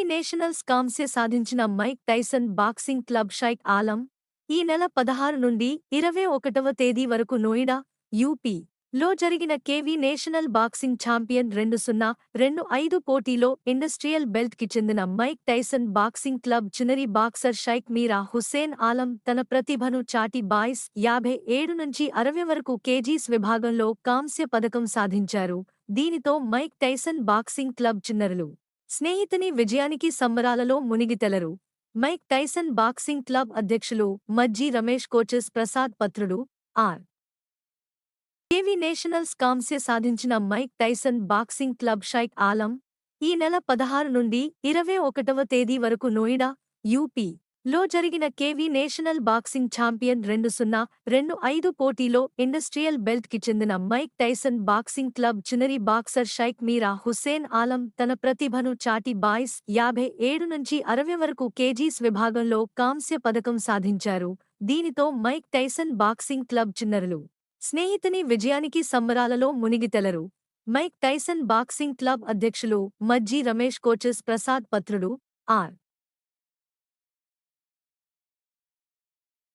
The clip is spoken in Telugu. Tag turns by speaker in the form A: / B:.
A: ఢిల్లీ నేషనల్స్ కాంస్య సాధించిన Mike Tyson boxing club Shaik Alam ఈ నెల పదహారు నుండి ఇరవై ఒకటవ తేదీ వరకు నోయిడా యూపీ లో జరిగిన కేవీ నేషనల్ బాక్సింగ్ ఛాంపియన్ రెండు సున్నా రెండు ఐదు పోటీలో ఇండస్ట్రియల్ బెల్ట్కి చెందిన మైక్ టైసన్ బాక్సింగ్ క్లబ్ చినరి బాక్సర్ షైక్ మీరా హుస్సేన్ ఆలం తన ప్రతిభను చాటి బాయ్స్ యాభై ఏడు నుంచి అరవై వరకు కేజీస్ విభాగంలో కాంస్య పథకం సాధించారు. దీనితో మైక్ టైసన్ బాక్సింగ్ క్లబ్ చిన్నరులు స్నేహితుని విజయానికి సంబరాలలో మునిగితెలరు. మైక్ టైసన్ బాక్సింగ్ క్లబ్ అధ్యక్షులు Majji Ramesh coaches Prasad Patrudu R. KV nationals కాంస్య సాధించిన Mike Tyson boxing club Shaik Alam ఈ నెల పదహారు నుండి ఇరవై ఒకటవ తేదీ వరకు నోయిడా యూపీ. లో జరిగిన కేవీ నేషనల్ బాక్సింగ్ ఛాంపియన్ రెండు సున్నా రెండు ఐదు పోటీలో ఇండస్ట్రియల్ బెల్ట్కి చెందిన మైక్ టైసన్ బాక్సింగ్ క్లబ్ చినరి బాక్సర్ షైక్ మీరా హుస్సేన్ ఆలం తన ప్రతిభను చాటి బాయ్స్ యాభై ఏడు నుంచి అరవై వరకు కేజీస్ విభాగంలో కాంస్య పథకం సాధించారు. దీనితో మైక్ టైసన్ బాక్సింగ్ క్లబ్ చిన్నరులు స్నేహితుని విజయానికి సంబరాలలో మునిగితెలరు మైక్ టైసన్ బాక్సింగ్ క్లబ్ అధ్యక్షులు మజ్జీ రమేష్ కోచెస్ ప్రసాద్ పత్రుడు ఆర్.